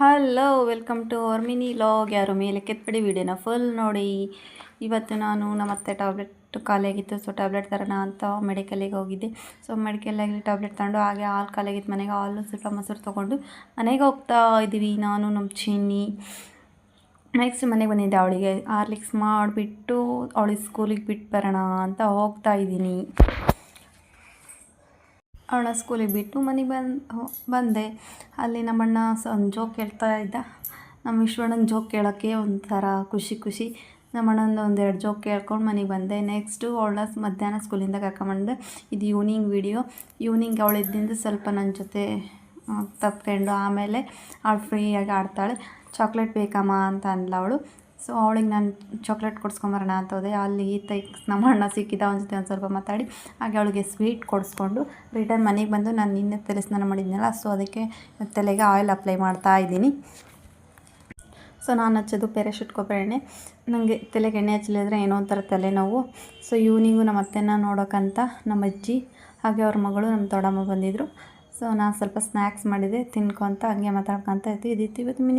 Hello welcome to our mini vlog ಯಾರು ಮೇಲೆ ಕೆತ್ಬಿಡಿ ವಿಡಿಯೋನ ಫುಲ್ ನೋಡಿ. ಇವತ್ತು ನಾನು ನಮ್ಮ ಅತ್ತೆ ಟ್ಯಾಬ್ಲೆಟ್ ಖಾಲಿಯಾಗಿತ್ತು ಸೊ ಟ್ಯಾಬ್ಲೆಟ್ ತರೋಣ ಅಂತ ಮೆಡಿಕಲಿಗೆ ಹೋಗಿದ್ದೆ. ಸೊ ಮೆಡಿಕಲಾಗಲಿ ಟ್ಯಾಬ್ಲೆಟ್ ತಗೊಂಡು ಹಾಗೆ ಹಾಲು ಖಾಲಿಯಾಗಿತ್ತು. ಮನೆಗೆ ಹಾಲು ಸ್ವಲ್ಪ ಮೊಸರು ತೊಗೊಂಡು ಮನೆಗೆ ಹೋಗ್ತಾ ಇದ್ದೀವಿ. ನಾನು, ನಮ್ಮ ಚೀನಿ ನೆಕ್ಸ್ಟ್ ಮನೆಗೆ ಬಂದಿದ್ದೆ ಅವಳಿಗೆ. ಹಾರ್ಲಿಕ್ಸ್ ಮಾಡಿಬಿಟ್ಟು ಅವಳಿಗೆ ಸ್ಕೂಲಿಗೆ ಬಿಟ್ಟು ಬರೋಣ ಅಂತ ಹೋಗ್ತಾ ಇದ್ದೀನಿ. ಅವಳ ಸ್ಕೂಲಿಗೆ ಬಿಟ್ಟು ಮನೆಗೆ ಬಂದು ಬಂದೆ. ಅಲ್ಲಿ ನಮ್ಮಣ್ಣ ಸ ಒಂದು ಜೋಕ್ ಹೇಳ್ತಾ ಇದ್ದ. ನಮ್ಮ ವಿಶ್ವಣ್ಣನ ಜೋಕ್ ಕೇಳೋಕ್ಕೆ ಒಂಥರ ಖುಷಿ ಖುಷಿ. ನಮ್ಮಣ್ಣಂದು ಒಂದೆರಡು ಜೋಕ್ ಕೇಳ್ಕೊಂಡು ಮನೆಗೆ ಬಂದೆ. ನೆಕ್ಸ್ಟು ಅವಳನ್ನ ಮಧ್ಯಾಹ್ನ ಸ್ಕೂಲಿಂದ ಕರ್ಕೊಂಬಂದೆ ಇದು ಈವ್ನಿಂಗ್ ವಿಡಿಯೋ ಈವ್ನಿಂಗ್ ಅವಳಿದ್ದಿಂದ ಸ್ವಲ್ಪ ನನ್ನ ಜೊತೆ ತಪ್ಕೊಂಡು ಆಮೇಲೆ ಅವಳು ಫ್ರೀಯಾಗಿ ಆಡ್ತಾಳೆ. ಚಾಕ್ಲೇಟ್ ಬೇಕಮ್ಮ ಅಂತ ಅಂದ್ಲು ಅವಳು. ಸೊ ಅವಳಿಗೆ ನಾನು ಚಾಕ್ಲೇಟ್ ಕೊಡಿಸ್ಕೊಂಬರೋಣ ಅಂತ ಹೋದೆ. ಅಲ್ಲಿ ತೈಕ್ಸ್ ನಮ್ಮ ಅಣ್ಣ ಸಿಕ್ಕಿದ, ಅವನ ಜೊತೆ ಒಂದು ಸ್ವಲ್ಪ ಮಾತಾಡಿ. ಹಾಗೆ ಅವಳಿಗೆ ಸ್ವೀಟ್ ಕೊಡಿಸ್ಕೊಂಡು ರಿಟರ್ನ್ ಮನೆಗೆ ಬಂದು ನಾನು ನಿನ್ನೆ ತಲೆ ಸ್ನಾನ ಮಾಡಿದ್ನಲ್ಲ, ಸೊ ಅದಕ್ಕೆ ತಲೆಗೆ ಆಯಿಲ್ ಅಪ್ಲೈ ಮಾಡ್ತಾ ಇದ್ದೀನಿ. ಸೊ ನಾನು ಹಚ್ಚೋದು ಪ್ಯಾರಾಶೂಟ್ ಕೊಬ್ಬರಿ ಎಣ್ಣೆ. ನನಗೆ ತಲೆಗೆ ಎಣ್ಣೆ ಹಚ್ಚಲಿದ್ರೆ ಏನೋ ಒಂಥರ ತಲೆನೋವು. ಸೊ ಈವ್ನಿಂಗು ನಮ್ಮ ಅತ್ತೆನ ನೋಡೋಕ್ಕಂತ ನಮ್ಮ ಅಜ್ಜಿ ಹಾಗೆ ಅವ್ರ ಮಗಳು ನಮ್ಮ ದೊಡ್ಡಮ್ಮ ಬಂದಿದ್ದರು ಸೊ ನಾನು ಸ್ವಲ್ಪ ಸ್ನ್ಯಾಕ್ಸ್ ಮಾಡಿದೆ, ತಿನ್ಕೊತ ಹಂಗೆ ಮಾತಾಡ್ಕೊತ ಇದ್ದು. ಇದಿತ್ತು ಇವತ್ತು ಮಿನಿ